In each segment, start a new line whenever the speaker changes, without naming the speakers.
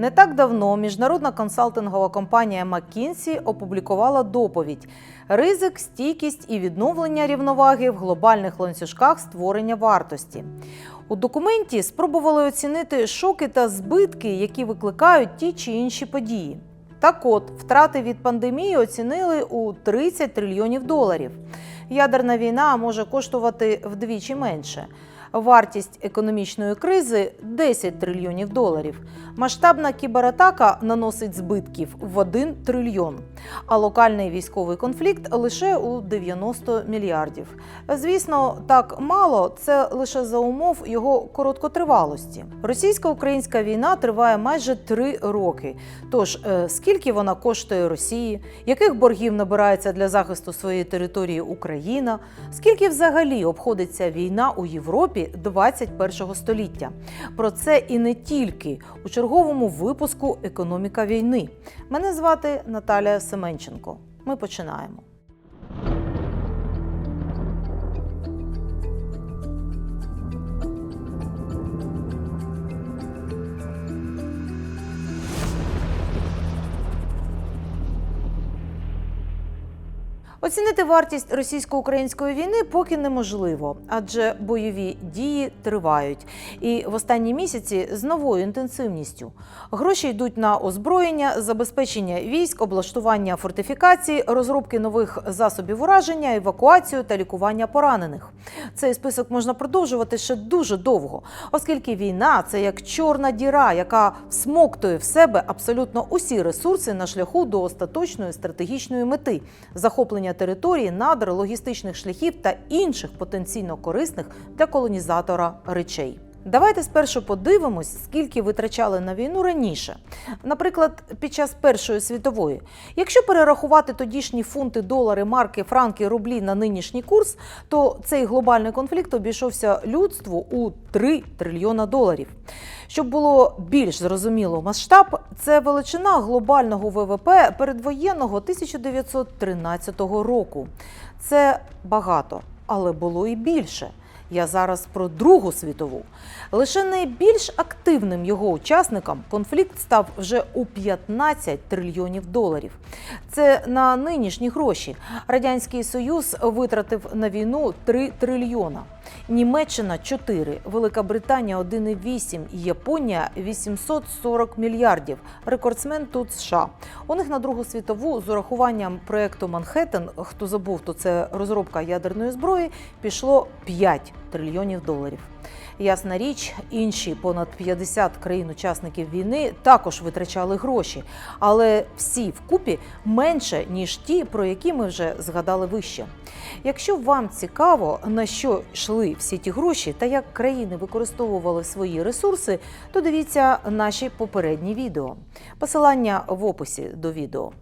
Не так давно міжнародна консалтингова компанія McKinsey опублікувала доповідь Ризик, стійкість і відновлення рівноваги в глобальних ланцюжках створення вартості. У документі спробували оцінити шоки та збитки, які викликають ті чи інші події. Так от, втрати від пандемії оцінили у 30 трильйонів доларів. Ядерна війна може коштувати вдвічі менше. Вартість економічної кризи 10 трильйонів доларів. Масштабна кібератака наносить збитків в 1 трильйон, а локальний військовий конфлікт лише у 90 мільярдів. Звісно, так мало це лише за умов його короткотривалості. Російсько-українська війна триває майже три роки. Тож е, скільки вона коштує Росії, яких боргів набирається для захисту своєї території Україна? Скільки взагалі обходиться війна у Європі 21 століття? Про це і не тільки у черговому випуску Економіка війни. Мене звати Наталія Семенченко. Ми починаємо. Оцінити вартість російсько-української війни поки неможливо, адже бойові дії тривають. І в останні місяці з новою інтенсивністю. Гроші йдуть на озброєння, забезпечення військ, облаштування фортифікацій, розробки нових засобів ураження, евакуацію та лікування поранених. Цей список можна продовжувати ще дуже довго, оскільки війна це як чорна діра, яка всмоктує в себе абсолютно усі ресурси на шляху до остаточної стратегічної мети захоплення території, надр, логістичних шляхів та інших потенційно корисних для колонізатора речей. Давайте спершу подивимось, скільки витрачали на війну раніше. Наприклад, під час Першої світової. Якщо перерахувати тодішні фунти, долари, марки, франки, рублі на нинішній курс, то цей глобальний конфлікт обійшовся людству у 3 трильйона доларів. Щоб було більш зрозуміло масштаб, це величина глобального ВВП передвоєнного 1913 року. Це багато, але було і більше. Я зараз про Другу світову. Лише найбільш активним його учасникам конфлікт став вже у 15 трильйонів доларів. Це на нинішні гроші. Радянський Союз витратив на війну 3 трильйона. Німеччина 4, Велика Британія 1,8, Японія 840 мільярдів. Рекордсмен тут США. У них на Другу світову з урахуванням проекту Манхеттен, хто забув, то це розробка ядерної зброї, пішло 5 трильйонів доларів. Ясна річ, інші понад 50 країн-учасників війни також витрачали гроші, але всі вкупі менше ніж ті, про які ми вже згадали вище. Якщо вам цікаво, на що йшли всі ті гроші та як країни використовували свої ресурси, то дивіться наші попередні відео. Посилання в описі до відео.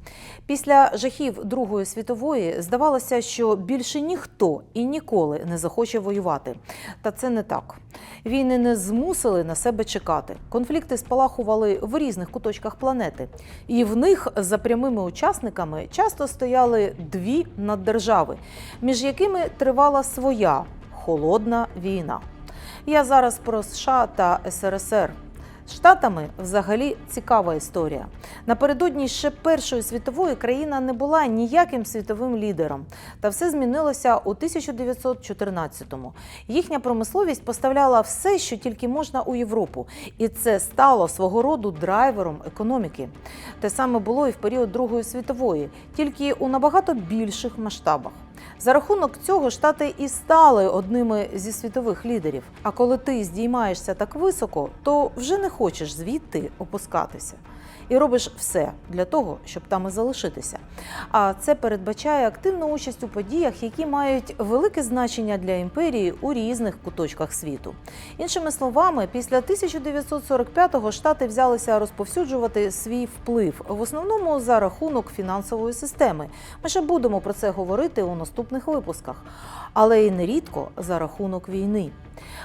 Після жахів Другої світової здавалося, що більше ніхто і ніколи не захоче воювати. Та це не так. Війни не змусили на себе чекати. Конфлікти спалахували в різних куточках планети, і в них за прямими учасниками часто стояли дві наддержави, між якими тривала своя холодна війна. Я зараз про США та СРСР. Штатами взагалі цікава історія. Напередодні ще Першої світової країна не була ніяким світовим лідером. Та все змінилося у 1914-му. Їхня промисловість поставляла все, що тільки можна у Європу, і це стало свого роду драйвером економіки. Те саме було і в період Другої світової, тільки у набагато більших масштабах. За рахунок цього штати і стали одними зі світових лідерів. А коли ти здіймаєшся так високо, то вже не хочеш звідти опускатися. І робиш все для того, щоб там і залишитися. А це передбачає активну участь у подіях, які мають велике значення для імперії у різних куточках світу. Іншими словами, після 1945-го штати взялися розповсюджувати свій вплив в основному за рахунок фінансової системи. Ми ще будемо про це говорити у наступних випусках, але й нерідко за рахунок війни.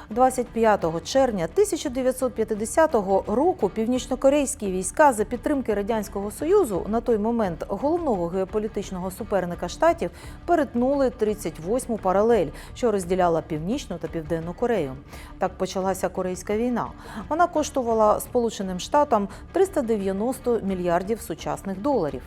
25 червня 1950 року північнокорейські війська за підтримки радянського союзу на той момент головного геополітичного суперника штатів перетнули 38-му паралель, що розділяла північну та південну Корею. Так почалася Корейська війна. Вона коштувала Сполученим Штатам 390 мільярдів сучасних доларів.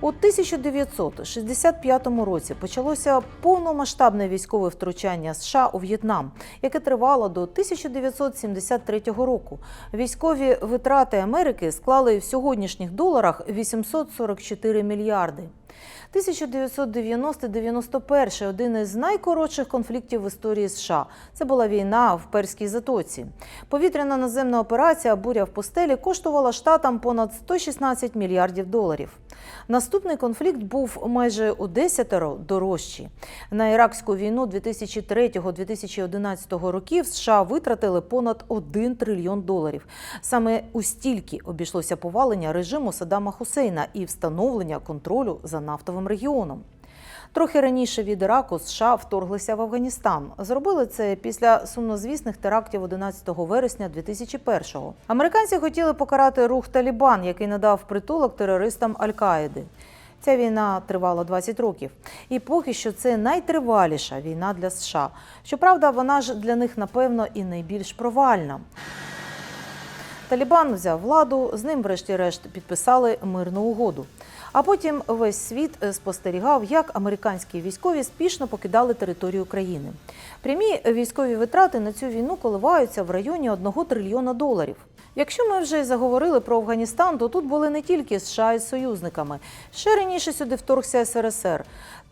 У 1965 році почалося повномасштабне військове втручання США у В'єтнам, яке тривало до 1973 року. Військові витрати Америки склали в сьогоднішніх доларах 844 мільярди. 1990-91 – один із найкоротших конфліктів в історії США. Це була війна в Перській затоці. Повітряна наземна операція Буря в пустелі коштувала штатам понад 116 мільярдів доларів. Наступний конфлікт був майже у десятеро дорожчий. На іракську війну 2003-2011 років США витратили понад 1 трильйон доларів. Саме у стільки обійшлося повалення режиму Саддама Хусейна і встановлення контролю за нафтовим регіоном. Трохи раніше від Іраку США вторглися в Афганістан. Зробили це після сумнозвісних терактів 11 вересня 2001-го. Американці хотіли покарати рух Талібан, який надав притулок терористам Аль-Каїди. Ця війна тривала 20 років, і поки що це найтриваліша війна для США. Щоправда, вона ж для них напевно і найбільш провальна. Талібан взяв владу, з ним, врешті-решт, підписали мирну угоду. А потім весь світ е, спостерігав, як американські військові спішно покидали територію країни. Прямі військові витрати на цю війну коливаються в районі 1 трильйона доларів. Якщо ми вже заговорили про Афганістан, то тут були не тільки США із союзниками. Ще раніше сюди вторгся СРСР.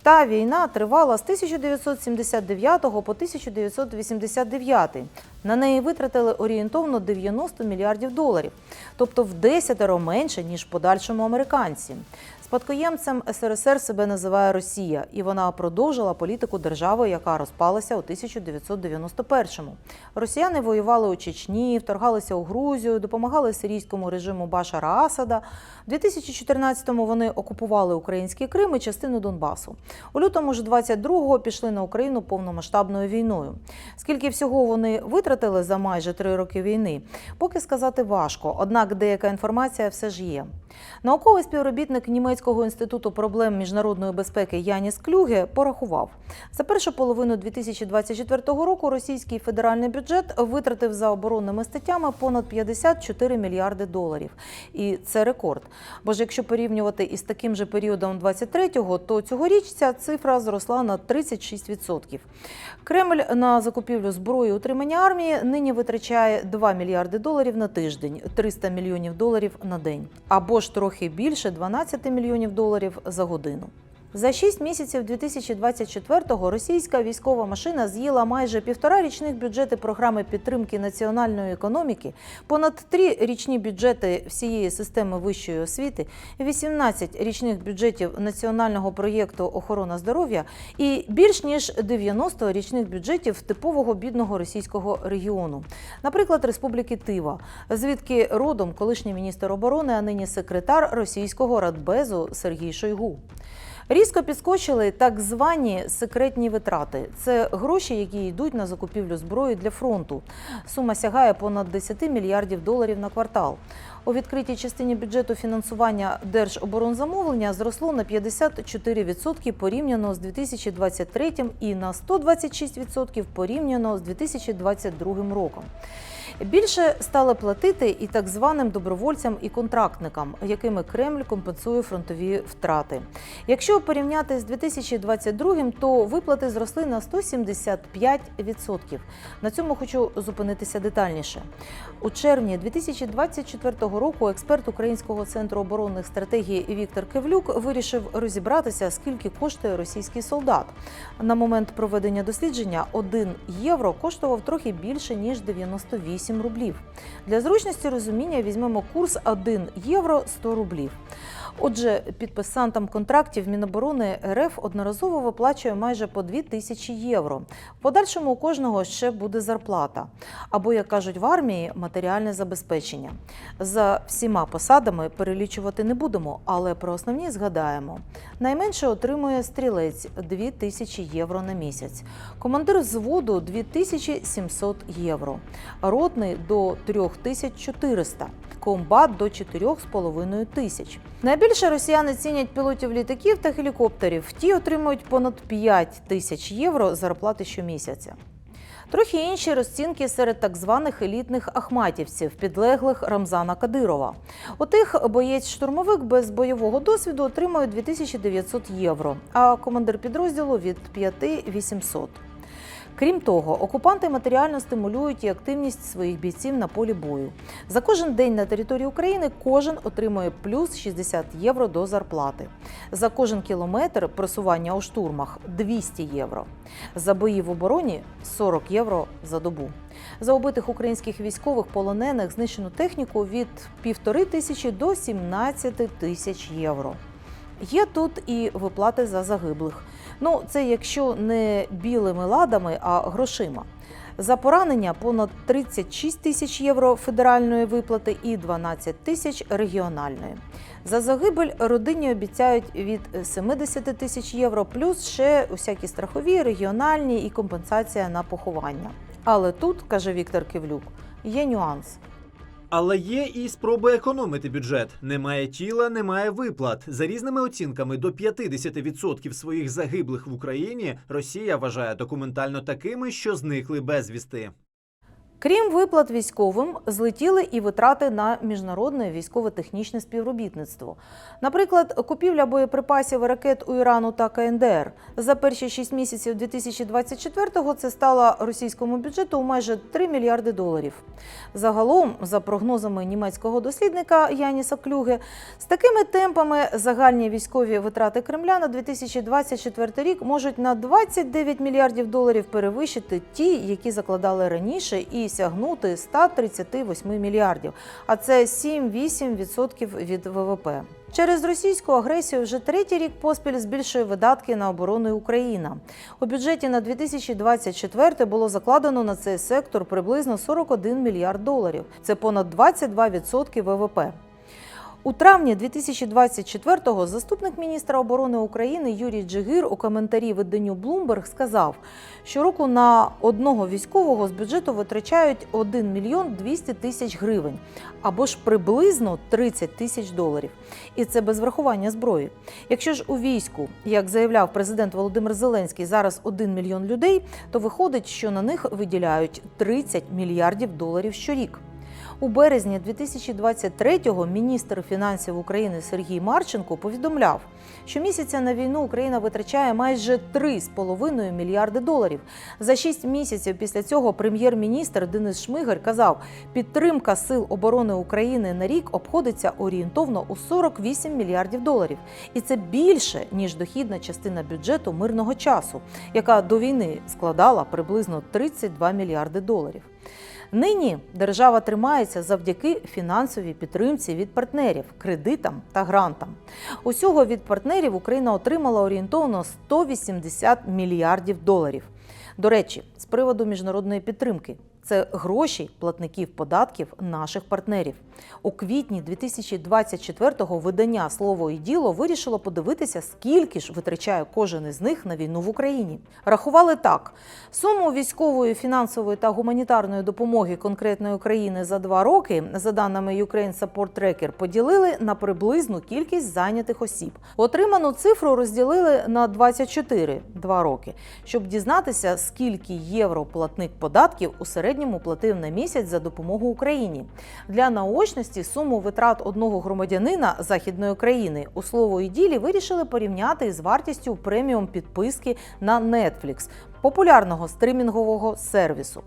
Та війна тривала з 1979 по 1989. На неї витратили орієнтовно 90 мільярдів доларів, тобто в десятеро менше ніж подальшому американці. Спадкоємцем СРСР себе називає Росія, і вона продовжила політику держави, яка розпалася у 1991-му. Росіяни воювали у Чечні, вторгалися у Грузію, допомагали сирійському режиму Башара Асада. У 2014-му вони окупували український Крим і частину Донбасу. У лютому ж 22-го пішли на Україну повномасштабною війною. Скільки всього вони витратили за майже три роки війни, поки сказати важко. Однак деяка інформація все ж є. Науковий співробітник німецького інституту проблем міжнародної безпеки Яніс Клюге порахував за першу половину 2024 року. Російський федеральний бюджет витратив за оборонними статтями понад 54 мільярди доларів, і це рекорд. Бо ж якщо порівнювати із таким же періодом 23-го, то цьогоріч ця цифра зросла на 36%. Кремль на закупівлю зброї утримання армії нині витрачає 2 мільярди доларів на тиждень, 300 мільйонів доларів на день, або ж трохи більше 12 мільйонів доларів за годину. За шість місяців 2024-го російська військова машина з'їла майже півтора річних бюджети програми підтримки національної економіки, понад три річні бюджети всієї системи вищої освіти, 18 річних бюджетів національного проєкту охорона здоров'я і більш ніж 90 річних бюджетів типового бідного російського регіону, наприклад, Республіки Тива, звідки родом колишній міністр оборони, а нині секретар російського радбезу Сергій Шойгу. Різко підскочили так звані секретні витрати. Це гроші, які йдуть на закупівлю зброї для фронту. Сума сягає понад 10 мільярдів доларів на квартал. У відкритій частині бюджету фінансування держоборонзамовлення зросло на 54% порівняно з 2023 і на 126% порівняно з 2022 роком. Більше стали платити і так званим добровольцям і контрактникам, якими Кремль компенсує фронтові втрати. Якщо порівняти з 2022, то виплати зросли на 175%. На цьому хочу зупинитися детальніше. У червні 2024 року експерт Українського центру оборонних стратегій Віктор Кевлюк вирішив розібратися, скільки коштує російський солдат. На момент проведення дослідження 1 євро коштував трохи більше ніж 98 8 рублів. Для зручності розуміння візьмемо курс 1 євро 100 рублів. Отже, підписантам контрактів Міноборони РФ одноразово виплачує майже по 2 тисячі євро. В подальшому у кожного ще буде зарплата. Або, як кажуть в армії, матеріальне забезпечення. За всіма посадами перелічувати не будемо, але про основні згадаємо. Найменше отримує стрілець 2 тисячі євро на місяць, командир взводу 2700 євро, ротний до 3400, комбат до 4,5 тисяч. Найбільше росіяни цінять пілотів літаків та гелікоптерів. Ті отримують понад 5 тисяч євро зарплати щомісяця. Трохи інші розцінки серед так званих елітних ахматівців, підлеглих Рамзана Кадирова. У тих боєць-штурмовик без бойового досвіду отримує 2900 євро, а командир підрозділу від 5800. Крім того, окупанти матеріально стимулюють і активність своїх бійців на полі бою. За кожен день на території України кожен отримує плюс 60 євро до зарплати. За кожен кілометр просування у штурмах 200 євро. За бої в обороні 40 євро за добу. За убитих українських військових полонених знищену техніку від півтори тисячі до 17 тисяч євро. Є тут і виплати за загиблих. Ну, це якщо не білими ладами, а грошима. За поранення понад 36 тисяч євро федеральної виплати і 12 тисяч регіональної. За загибель родині обіцяють від 70 тисяч євро, плюс ще усякі страхові, регіональні і компенсація на поховання. Але тут, каже Віктор Кивлюк, є нюанс.
Але є і спроби економити бюджет. Немає тіла, немає виплат. За різними оцінками, до 50% своїх загиблих в Україні Росія вважає документально такими, що зникли безвісти.
Крім виплат військовим, злетіли і витрати на міжнародне військово-технічне співробітництво. Наприклад, купівля боєприпасів і ракет у Ірану та КНДР. За перші 6 місяців 2024-го це стало російському бюджету у майже 3 мільярди доларів. Загалом, за прогнозами німецького дослідника Яніса Клюге, з такими темпами загальні військові витрати Кремля на 2024 рік можуть на 29 мільярдів доларів перевищити ті, які закладали раніше, і сягнути 138 мільярдів. А це 7-8% від ВВП. Через російську агресію вже третій рік поспіль збільшує видатки на оборону Україна. У бюджеті на 2024 було закладено на цей сектор приблизно 41 мільярд доларів. Це понад 22% ВВП. У травні 2024-го заступник міністра оборони України Юрій Джигир у коментарі виданню Bloomberg сказав, що року на одного військового з бюджету витрачають 1 мільйон 200 тисяч гривень або ж приблизно 30 тисяч доларів. І це без врахування зброї. Якщо ж у війську, як заявляв президент Володимир Зеленський, зараз 1 мільйон людей, то виходить, що на них виділяють 30 мільярдів доларів щорік. У березні 2023-го міністр фінансів України Сергій Марченко повідомляв, що місяця на війну Україна витрачає майже 3,5 мільярди доларів. За 6 місяців після цього прем'єр-міністр Денис Шмигаль казав, підтримка сил оборони України на рік обходиться орієнтовно у 48 мільярдів доларів, і це більше ніж дохідна частина бюджету мирного часу, яка до війни складала приблизно 32 мільярди доларів. Нині держава тримається завдяки фінансовій підтримці від партнерів, кредитам та грантам. Усього від партнерів Україна отримала орієнтовно 180 мільярдів доларів. До речі, з приводу міжнародної підтримки. Це гроші платників податків наших партнерів. У квітні 2024-го видання Слово і діло вирішило подивитися, скільки ж витрачає кожен із них на війну в Україні. Рахували так: суму військової, фінансової та гуманітарної допомоги конкретної країни за два роки, за даними Ukraine Support Tracker, поділили на приблизну кількість зайнятих осіб. Отриману цифру розділили на 24 два роки, щоб дізнатися, скільки євро платник податків у середньому платив на місяць за допомогу Україні. Для наочності суму витрат одного громадянина західної країни у слово і ділі вирішили порівняти із вартістю преміум підписки на Netflix, популярного стримінгового сервісу.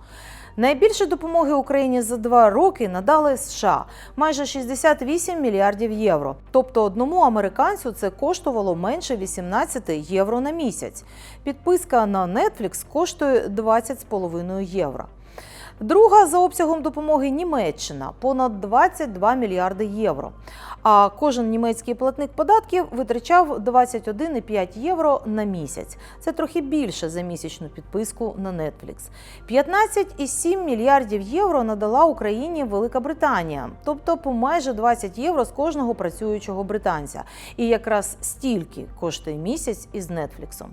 Найбільше допомоги Україні за два роки надали США майже 68 мільярдів євро. Тобто одному американцю це коштувало менше 18 євро на місяць. Підписка на Netflix коштує 20,5 євро. Друга за обсягом допомоги Німеччина понад 22 мільярди євро. А кожен німецький платник податків витрачав 21,5 євро на місяць. Це трохи більше за місячну підписку на Netflix. 15,7 мільярдів євро надала Україні Велика Британія, тобто по майже 20 євро з кожного працюючого британця. І якраз стільки коштує місяць із Нетфліксом.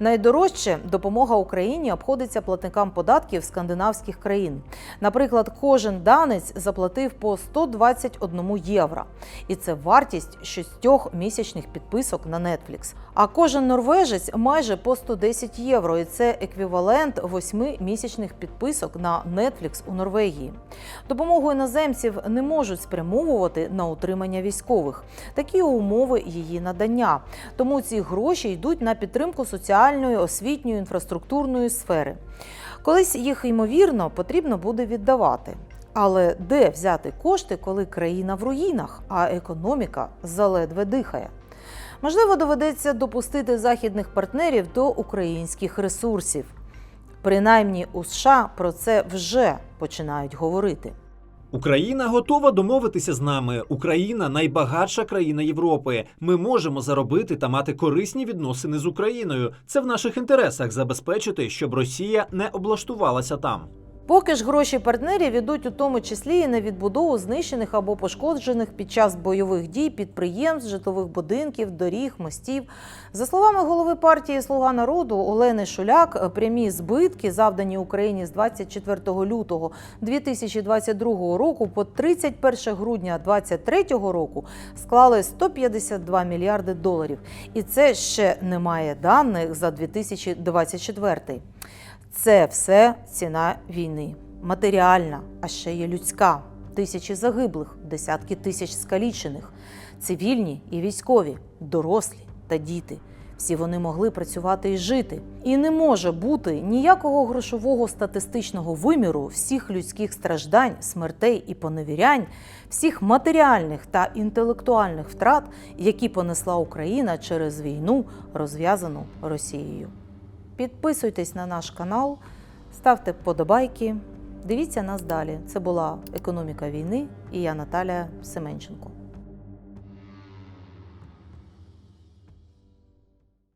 Найдорожче допомога Україні обходиться платникам податків скандинавських країн. Наприклад, кожен данець заплатив по 121 євро, і це вартість шістьох місячних підписок на Netflix. А кожен норвежець майже по 110 євро, і це еквівалент восьми місячних підписок на Netflix у Норвегії. Допомогу іноземців не можуть спрямовувати на утримання військових. Такі умови її надання. Тому ці гроші йдуть на підтримку соціальної, освітньої, інфраструктурної сфери. Колись їх ймовірно потрібно буде віддавати. Але де взяти кошти, коли країна в руїнах, а економіка заледве дихає? Можливо, доведеться допустити західних партнерів до українських ресурсів. Принаймні у США про це вже починають говорити.
Україна готова домовитися з нами. Україна найбагатша країна Європи. Ми можемо заробити та мати корисні відносини з Україною. Це в наших інтересах забезпечити, щоб Росія не облаштувалася там.
Поки ж гроші партнерів ідуть у тому числі і на відбудову знищених або пошкоджених під час бойових дій підприємств, житлових будинків, доріг, мостів. За словами голови партії Слуга народу Олени Шуляк, прямі збитки, завдані Україні з 24 лютого 2022 року по 31 грудня 2023 року, склали 152 мільярди доларів. І це ще немає даних за 2024. Це все ціна війни. Матеріальна, а ще є людська. Тисячі загиблих, десятки тисяч скалічених, цивільні і військові, дорослі та діти. Всі вони могли працювати і жити. І не може бути ніякого грошового статистичного виміру всіх людських страждань, смертей і поневірянь, всіх матеріальних та інтелектуальних втрат, які понесла Україна через війну, розв'язану Росією. Підписуйтесь на наш канал, ставте вподобайки. Дивіться нас далі. Це була економіка війни і я Наталія Семенченко.